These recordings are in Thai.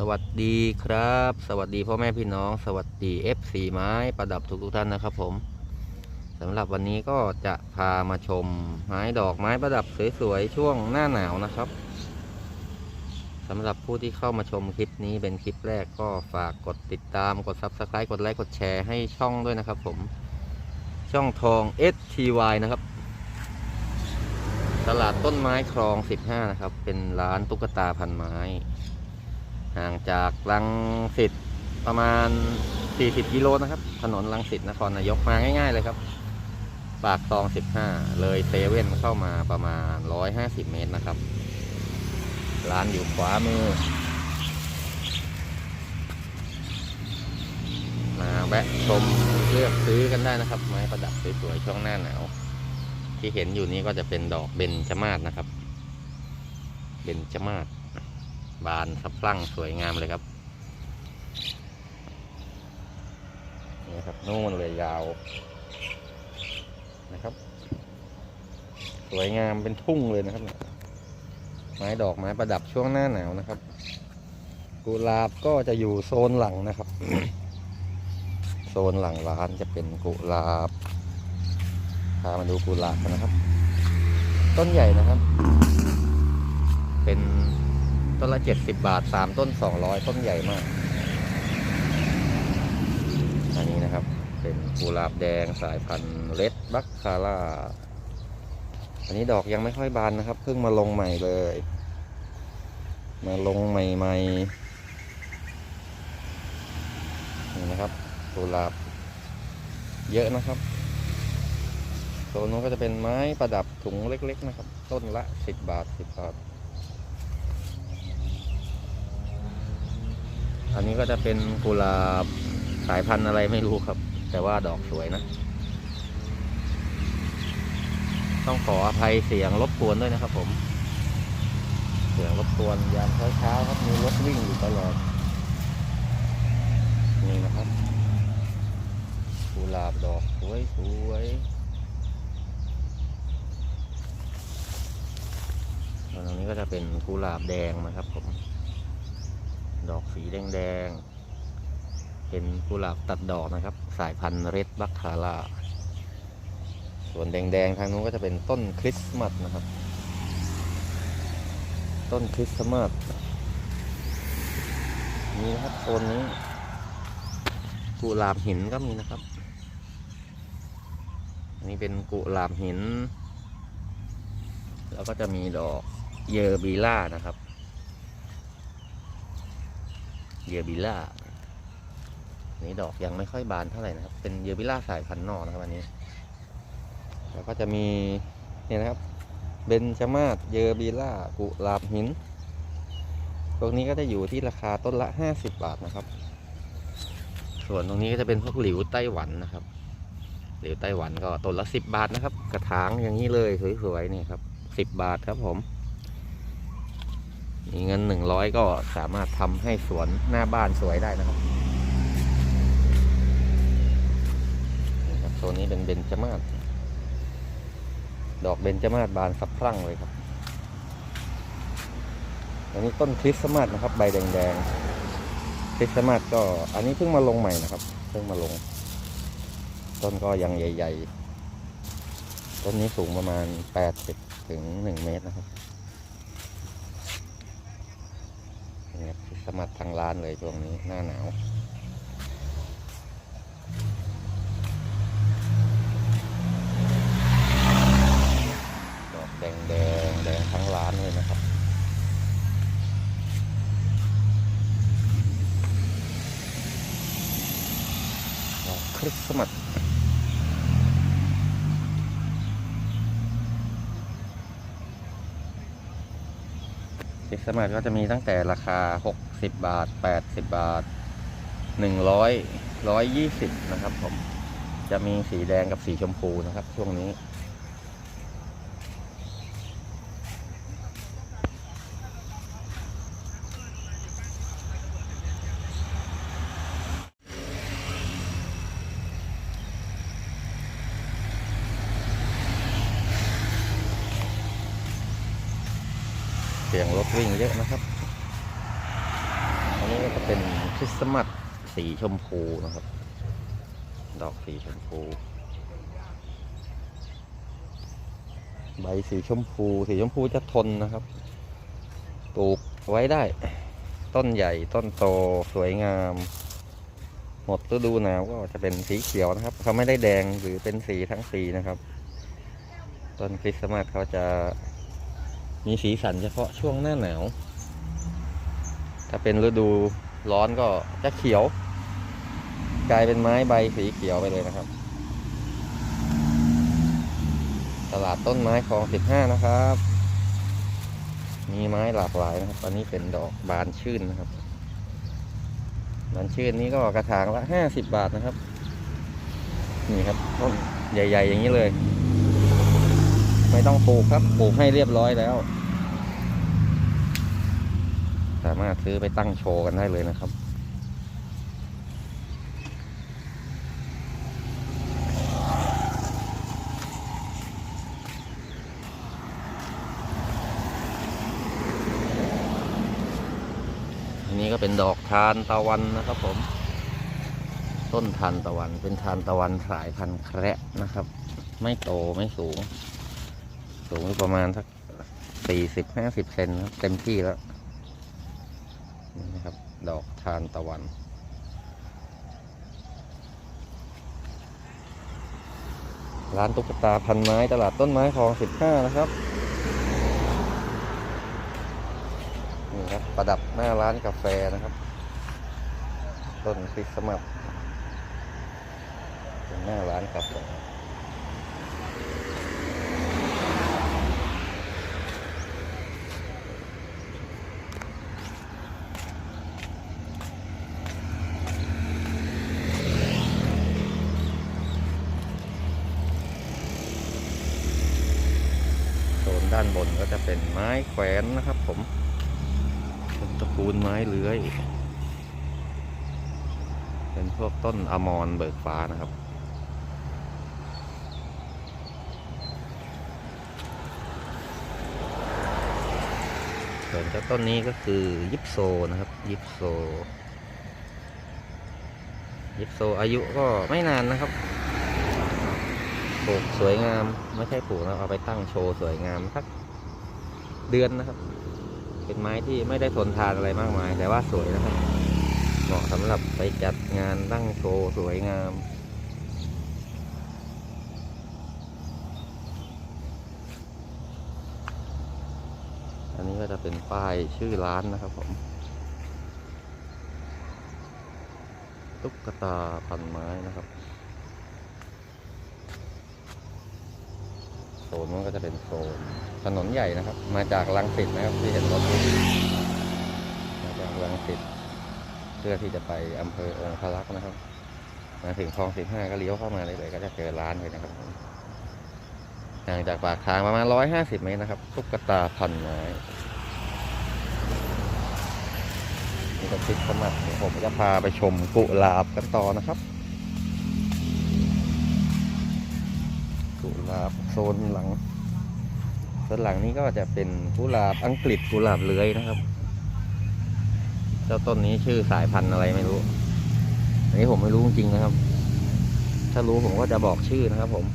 สวัสดีครับ สวัสดีพ่อแม่พี่น้อง สวัสดี F4 ไม้ประดับทุกทุกท่านนะครับผมสำหรับวันนี้ก็จะพามาชมไม้ดอกไม้ประดับสวยๆช่วงหน้าหนาวนะครับสำหรับผู้ที่เข้ามาชมคลิปนี้เป็นคลิปแรกก็ฝากกดติดตามกด Subscribe กดไลค์กดแชร์ให้ช่องด้วยนะครับผมช่องทอง STY นะครับ ตลาดต้นไม้คลอง 15 นะครับ เป็นร้านตุ๊กตาพันไม้ ห่างจากลังสิตประมาณ 40 กิโลนะครับ ถนนลังสิตนครนายกมาง่าย ๆ เลยครับ ปากคลอง 15 เลยเซเว่นเข้ามาประมาณ 150 เมตรนะครับ ร้านอยู่ขวามือ มาแวะชมเลือกซื้อกันได้นะครับ ไม้ประดับสวยๆช่วงหน้าหนาว ที่เห็นอยู่นี้ก็จะเป็นดอกเบญจมาศนะครับ เบญจมาศ บานสะพรั่งสวยงามเลยครับนี่ครับนู่นเลยยาวนะครับ สวยงามเป็นทุ่งเลยนะครับ ไม้ดอกไม้ประดับช่วงหน้าหนาวนะครับ กุหลาบก็จะอยู่โซนหลังนะครับ โซนหลังร้านจะเป็นกุหลาบพามาดูกุหลาบกันนะครับ ต้นใหญ่นะครับ เป็น ต้นละเจ็ดสิบบาทสามต้นสองร้อยต้นใหญ่มาก อันนี้นะครับ เป็นกุหลาบแดงสายพันธุ์เลดบัคคาร่า อันนี้ดอกยังไม่ค่อยบานนะครับ เพิ่งมาลงใหม่เลย มาลงใหม่ๆ นี่นะครับกุหลาบเยอะนะครับโซนนู้นก็จะเป็นไม้ประดับถุงเล็ก ๆ นะครับ ต้นละสิบบาทสิบบาท อันนี้ก็จะเป็นกุหลาบสายพันธุ์อะไรไม่รู้ครับ แต่ว่าดอกสวยนะ ต้องขออภัยเสียงรบกวนด้วยนะครับ ผม เสียงรบกวนยามเช้าๆครับมีรถวิ่งอยู่ตลอดนี่นะครับกุหลาบดอกสวยสวยๆส่วนตรงนี้ก็จะเป็นกุหลาบแดงนะครับผม ดอกสีแดงๆ เป็นกุหลาบตัดดอกนะครับ สายพันธุ์เรดบัคคาร่า ส่วนแดงๆ ทางนู้นก็จะเป็นต้นคริสต์มาสนะครับ ต้นคริสต์มาสนี่นะครับโซนนี้ กุหลาบหินก็มีนะครับ อันนี้เป็นกุหลาบหิน แล้วก็จะมีดอกเยอร์บีล่านะครับ เยอบิล่านี้ดอกยังไม่ค่อยบานเท่าไหร่นะครับ เป็นเยอบิล่าสายพันธุ์นอกนะครับอันนี้ แล้วก็จะมีเนี่ยนะครับ เบนจามาศเยอบิล่ากุหลาบหินพวกนี้ก็จะอยู่ที่ราคาต้นละห้าสิบบาทนะครับ ส่วนตรงนี้ก็จะเป็นพวกหลิวไต้หวันนะครับ หลิวไต้หวันก็ต้นละสิบบาทนะครับ กระถางอย่างนี้เลยสวยๆนี่ครับสิบบาทครับผม มีเงินหนึ่งร้อยก็สามารถทำให้สวนหน้าบ้านสวยได้นะครับนี่ครับโซนนี้เป็นเบญจมาศดอกเบญจมาศบานสะพรั่งเลยครับ อันนี้ต้นคริสต์มาสนะครับ ใบแดงๆคริสต์มาสก็อันนี้เพิ่งมาลงใหม่นะครับ เพิ่งมาลง ต้นก็ยังใหญ่ ๆ ต้นนี้สูงประมาณ 80ถึง1เมตรนะครับ นี่ครัคริสต์มาสทางร้านเลยช่วงนี้หน้าหนาวดอกแดงแดงแดงทั้งร้านเลยนะครับดอกคริสต์มาส ซิกสมาร์ทก็จะมีตั้งแต่ราคา 60 บาท 80 บาท 100 120 นะครับผม จะมีสีแดงกับสีชมพูนะครับช่วงนี้ สียงรถวิ่งเยอะนะครับตนนี้ก็จะเป็นคริสต์มาสสีชมพูนะครับ ดอกสีชมพู ใบสีชมพู สีชมพูจะทนนะครับ ปลูกไว้ได้ ต้นใหญ่ต้นโตสวยงาม หมดฤดูหนาวก็จะเป็นสีเขียวนะครับ เขาไม่ได้แดงหรือเป็นสีทั้งสีนะครับ ต้นคริสต์มาสเขาจะ มีสีสันเฉพาะช่วงหน้าหนาว ถ้าเป็นฤดูร้อนก็จะเขียว กลายเป็นไม้ใบสีเขียวไปเลยนะครับ ตลาดต้นไม้คลองสิบห้านะครับ มีไม้หลากหลายนะครับตอนนี้เป็นดอกบานชื่นนะครับ บานชื่นนี้ก็กระถางละห้าสิบบาทนะครับ นี่ครับต้นใหญ่ ๆ อย่างนี้เลย ไม่ต้องปลูกครับปลูกให้เรียบร้อยแล้ว สามารถซื้อไปตั้งโชว์กันได้เลยนะครับอันนี้ก็เป็นดอกทานตะวันนะครับผม ต้นทานตะวันเป็นทานตะวันสายพันธุ์แคระนะครับ ไม่โตไม่สูง สูงประมาณสักสี่สิบห้าสิบเซนนะครับเต็มที่แล้วนี่นะครับ ดอกทานตะวันร้านตุ๊กตาพันไม้ตลาดต้นไม้คลองสิบห้านะครับนี่ครับประดับหน้าร้านกาแฟนะครับ ต้นคริสต์มาสเป็นหน้าร้านกาแฟ ด้านบนก็จะเป็นไม้แขวนนะครับ ผมเป็นตระกูลไม้เลื้อย เป็นพวกต้นอมรเบิกฟ้านะครับ ส่วนเจ้าต้นนี้ก็คือยิปโซนะครับ ยิปโซ ยิปโซอายุก็ไม่นานนะครับ ลูกสวยงามไม่ใช่ปลูกนะเอาไปตั้งโชว์สวยงามสักเดือนนะครับ เป็นไม้ที่ไม่ได้ทนทานอะไรมากมาย แต่ว่าสวยนะครับ เหมาะสำหรับไปจัดงานตั้งโชว์สวยงามอันนี้ก็จะเป็นป้ายชื่อร้านนะครับผม ตุ๊กตาพันไม้นะครับ โซนนั้นก็จะเป็นโซนถนนใหญ่นะครับ มาจากลังสิตนะครับที่เห็นรถมาจากลังสิตเพื่อที่จะไปอำเภอองคลักษ์นะครับ มาถึงคลองสิบห้าก็เลี้ยวเข้ามาเลยเลยก็จะเจอร้านเลยนะครับห่างจากปากทางประมาณร้อยห้าสิบเมตรนะครับตุ๊กตาพันไม้นี่ก็คลิปสมัครเดี๋ยวผมจะพาไปชมกุหลาบกันต่อนะครับ กุหลาบโซนหลังโซนหลังนี้ก็จะเป็นกุหลาบอังกฤษกุหลาบเลื้อยนะครับ เจ้าต้นนี้ชื่อสายพันธุ์อะไรไม่รู้อันนี้ผมไม่รู้จริงๆนะครับ ถ้ารู้ผมก็จะบอกชื่อนะครับ ผม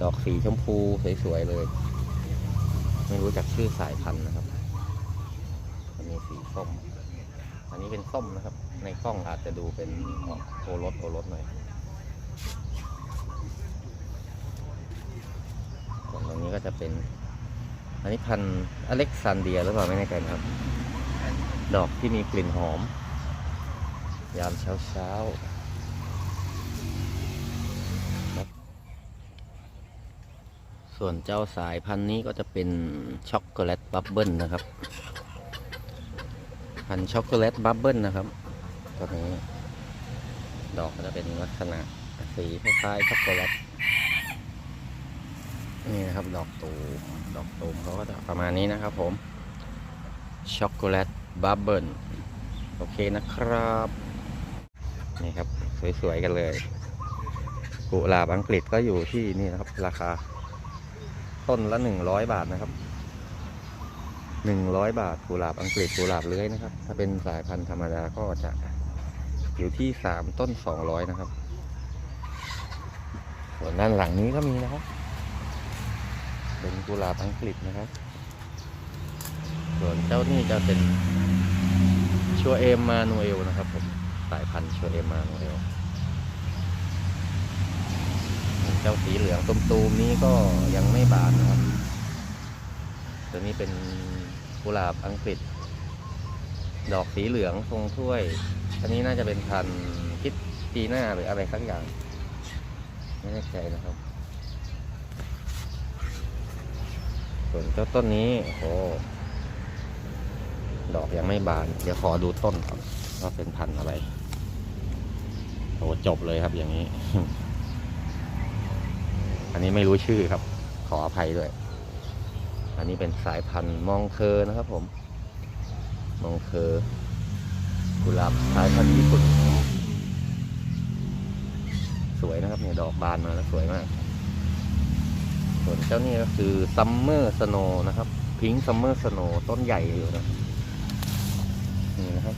ดอกสีชมพูสวยๆเลย ไม่รู้จักชื่อสายพันธุ์นะครับอันนี้สีส้ม อันนี้เป็นส้มนะครับ ในกล้องอาจจะดูเป็นออกโอรสโอรสหน่อย ส่วนตรงนี้ ก็จะเป็น อันนี้พันน์อเล็กซานเดียหรือเปล่าไม่แน่ใจนะครับ ดอกที่มีกลิ่นหอม ยามเช้าเช้าส่วนเจ้าสายพันธุ์นี้ก็จะเป็นช็อกโกแลตบับเบิลนะครับ พันช็อกโกแลตบับเบิลนะครับตัวนี้ ดอกจะเป็นลักษณะสีคล้ายๆช็อกโกแลต นี่นะครับดอกตูมดอกตูมเขาก็จะประมาณนี้นะครับผม ช็อกโกแลตบับเบิลโอเคนะครับ นี่ครับ สวย ๆ กันเลยกุหลาบอังกฤษก็อยู่ที่นี่นะครับ ราคา ต้นละหนึ่งร้อยบาทนะครับหนึ่งร้อยบาทกุหลาบอังกฤษกุหลาบเลื้อยนะครับ ถ้าเป็นสายพันธุ์ธรรมดาก็จะอยู่ที่สามต้นสองร้อยนะครับ ส่วนด้านหลังนี้ก็มีนะครับ เป็นกุหลาบอังกฤษนะครับ ส่วนเจ้านี่จะเป็นชัวเอมมานูเอลนะครับผมสายพันธุ์ชัวเอมมานูเอลเจ้าสีเหลืองตูมๆนี้ก็ยังไม่บานนะครับ ตัวนี้เป็นกุหลาบอังกฤษ ดอกสีเหลืองทรงถ้วย อันนี้น่าจะเป็นพันธุ์คิดปีหน้าหรืออะไรสักอย่าง ไม่แน่ใจนะครับ ส่วนเจ้าต้นนี้โอ้โหดอกยังไม่บาน เดี๋ยวขอดูต้นก่อนว่าเป็นพันธุ์อะไรโอ้จบเลยครับอย่างนี้ อันนี้ไม่รู้ชื่อครับ ขออภัยด้วย อันนี้เป็นสายพันธุ์มองเคอร์นะครับ ผม มองเคอร์กุหลาบสายพันธุ์ญี่ปุ่น สวยนะครับเนี่ยดอกบานมาแล้วสวยมาก ส่วนเจ้านี่ก็คือซัมเมอร์สโนนะครับ พิงซัมเมอร์สโนต้นใหญ่อยู่นะนี่นะครับ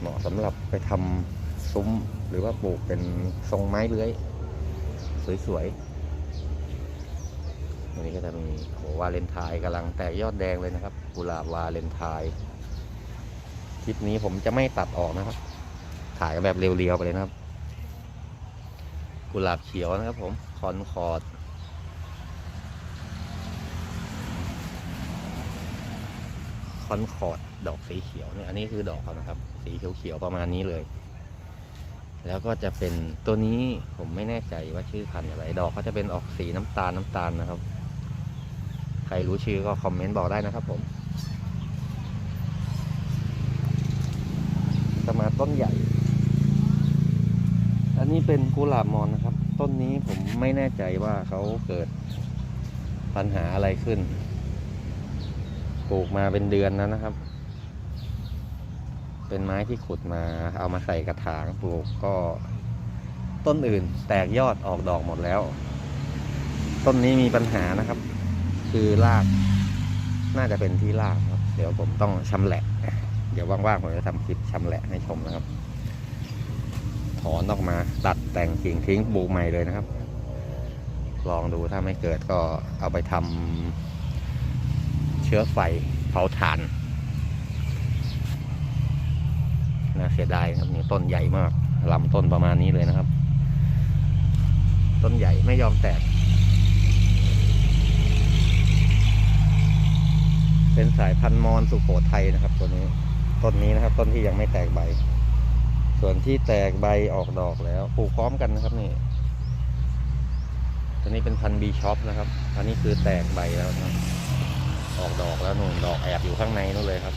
เหมาะสำหรับไปทำซุ้มหรือว่าปลูกเป็นทรงไม้เลื้อย สวยๆวันนี้ก็จะมีโหวาเลนไทน์กำลังแตกยอดแดงเลยนะครับ กุหลาบวาเลนไทน์คลิปนี้ผมจะไม่ตัดออกนะครับ ถ่ายแบบเรียวๆไปเลยนะครับ กุหลาบเขียวนะครับผมคอนคอร์ด อนคอร์ดดอกสีเขียวเนี่ยอันนี้คือดอกเขานะครับ สีเขียวๆประมาณนี้เลย แล้วก็จะเป็นตัวนี้ผมไม่แน่ใจว่าชื่อพันธุ์อะไร ดอกเขาจะเป็นออกสีน้ำตาลน้ำตาลนะครับ ใครรู้ชื่อก็คอมเมนต์บอกได้นะครับผมจะมาต้นใหญ่ อันนี้เป็นกุหลาบมอนนะครับ ต้นนี้ผมไม่แน่ใจว่าเขาเกิดปัญหาอะไรขึ้น ลูกมาเป็นเดือนแล้วนะครับ เป็นไม้ที่ขุดมาเอามาใส่กระถางปลูกก็ต้นอื่นแตกยอดออกดอกหมดแล้ว ต้นนี้มีปัญหานะครับ คือราก น่าจะเป็นที่รากครับ เดี๋ยวผมต้องชำแหละ เดี๋ยวว่างๆผมจะทำคลิปชำแหละให้ชมนะครับ ถอนออกมาตัดแต่งกิ่งทิ้งปลูกใหม่เลยนะครับ ลองดูถ้าไม่เกิดก็เอาไปทำ ชื้อไฟเผาถ่านน่าเสียดายครับนี่ต้นใหญ่มากลำต้นประมาณนี้เลยนะครับ ต้นใหญ่ไม่ยอมแตก เป็นสายพันธุ์มอนสุโขทัยนะครับ ตัวนี้ต้นนี้นะครับ ต้นที่ยังไม่แตกใบ ส่วนที่แตกใบออกดอกแล้วปลูกพร้อมกันนะครับนี่ตัวนี้เป็นพันธุ์บีช็อปนะครับ อันนี้คือแตกใบแล้วนะ ออกดอกแล้วนู่นดอกแอบอยู่ข้างในนู่นเลยครับ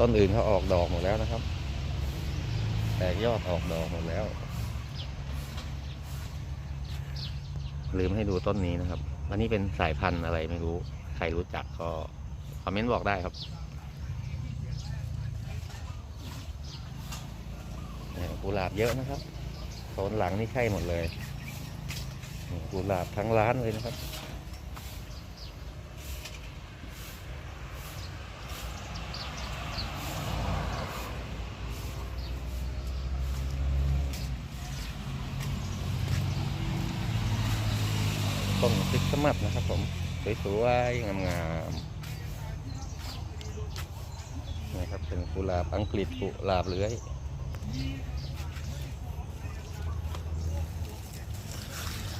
ต้นอื่นเขาออกดอกหมดแล้วนะครับ แตกยอดออกดอกหมดแล้ว ลืมให้ดูต้นนี้นะครับ อันนี้เป็นสายพันธุ์อะไรไม่รู้ ใครรู้จักก็คอมเมนต์บอกได้ครับกุหลาบเยอะนะครับโซนหลังนี่ใช่หมดเลยกุหลาบทั้งร้านเลยนะครับ ต้นคริสต์มาสนะครับผมสวยๆงามๆนะครับเป็นกุหลาบอังกฤษกุหลาบเลื้อย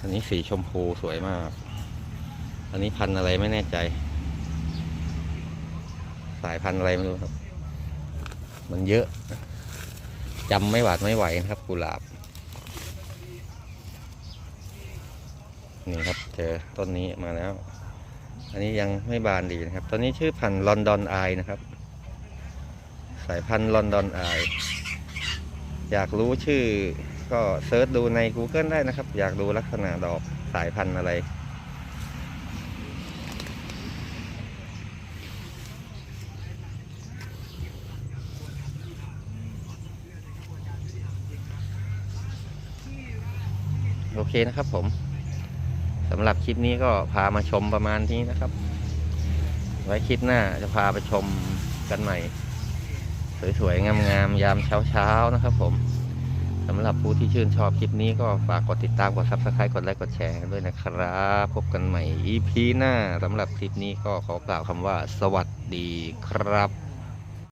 อันนี้สีชมพูสวยมาก อันนี้พันอะไรไม่แน่ใจ สายพันอะไรไม่รู้ครับ มันเยอะจำไม่หวาดไม่ไหวนะครับกุหลาบ นี่ครับเจอต้นนี้มาแล้ว อันนี้ยังไม่บานดีนะครับต้นนี้ชื่อพันธุ์ลอนดอนไอนะครับ สายพันธุ์ลอนดอนไออยากรู้ชื่อก็เซิร์ชดูใน Google ได้นะครับ อยากดูลักษณะดอกสายพันธุ์อะไร โอเคนะครับผม สำหรับคลิปนี้ก็พามาชมประมาณนี้นะครับ ไว้คลิปหน้าจะพาไปชมกันใหม่ สวยๆ งามๆ ยามเช้าๆ นะครับผมสำหรับผู้ที่ชื่นชอบคลิปนี้ก็ฝากกดติดตาม กด subscribe กดไลค์กดแชร์ด้วยนะครับ พบกันใหม่ EP หน้าสำหรับคลิปนี้ก็ขอกล่าวคำว่า สวัสดีครับ